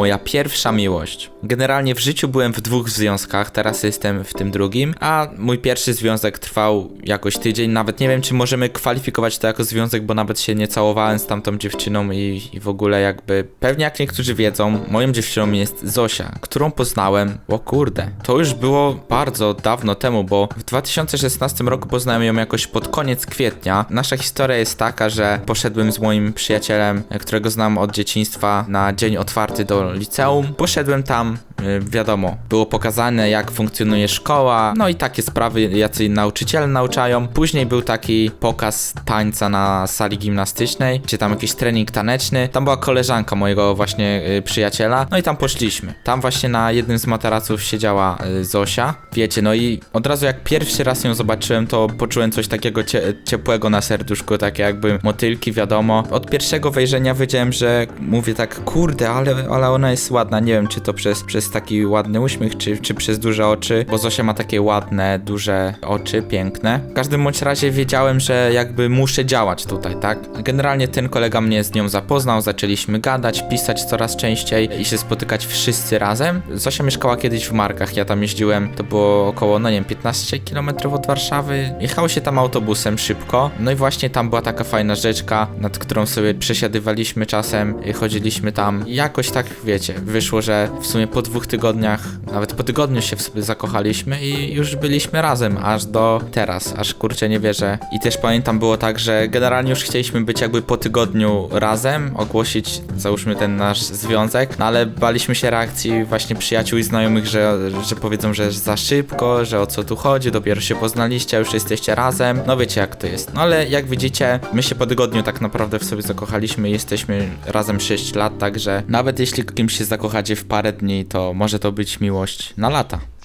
moja pierwsza miłość. Generalnie w życiu byłem w dwóch związkach, teraz jestem w tym drugim, a mój pierwszy związek trwał jakoś tydzień. Nawet nie wiem, czy możemy kwalifikować to jako związek, bo nawet się nie całowałem z tamtą dziewczyną i, i w ogóle jakby. Pewnie jak niektórzy wiedzą, moją dziewczyną jest Zosia, którą poznałem. O kurde, to już było bardzo dawno temu, bo w 2016 roku poznałem ją jakoś pod koniec kwietnia. Nasza historia jest taka, że poszedłem z moim przyjacielem, którego znam od dzieciństwa, na dzień otwarty do liceum. Poszedłem tam, wiadomo, było pokazane jak funkcjonuje szkoła, no i takie sprawy, jacy nauczyciele nauczają. Później był taki pokaz tańca na sali gimnastycznej, czy tam jakiś trening taneczny. Tam była koleżanka mojego właśnie y, przyjaciela, no i tam poszliśmy. Tam właśnie na jednym z materaców siedziała y, Zosia. Wiecie, no i od razu jak pierwszy raz ją zobaczyłem, to poczułem coś takiego cie ciepłego na serduszku, takie jakby motylki, wiadomo. Od pierwszego wejrzenia wiedziałem, że mówię tak, kurde, ale, ale ona jest ładna. Nie wiem, czy to przez, przez taki ładny uśmiech, czy, czy przez duże oczy, bo Zosia ma takie ładne, duże oczy, piękne. W każdym bądź razie wiedziałem, że jakby muszę działać tutaj, tak? Generalnie ten kolega mnie z nią zapoznał, zaczęliśmy gadać, pisać coraz częściej i się spotykać wszyscy razem. Zosia mieszkała kiedyś w Markach, ja tam jeździłem, to było około, no nie wiem, 15 km od Warszawy. Jechało się tam autobusem szybko, no i właśnie tam była taka fajna rzeczka, nad którą sobie przesiadywaliśmy czasem, chodziliśmy tam. Jakoś tak, wiecie, wyszło, że w sumie po dwóch tygodniach, nawet po tygodniu się w sobie zakochaliśmy i już byliśmy razem, aż do teraz, aż kurczę nie wierzę. I też pamiętam było tak, że generalnie już chcieliśmy być jakby po tygodniu razem, ogłosić, załóżmy ten nasz związek, no ale baliśmy się reakcji właśnie przyjaciół i znajomych, że, że powiedzą, że za szybko, że o co tu chodzi, dopiero się poznaliście, już jesteście razem. No wiecie jak to jest. No ale jak widzicie, my się po tygodniu tak naprawdę w sobie zakochaliśmy jesteśmy razem 6 lat, także nawet jeśli kimś się zakochacie w parę dni, może to być miłość na lata.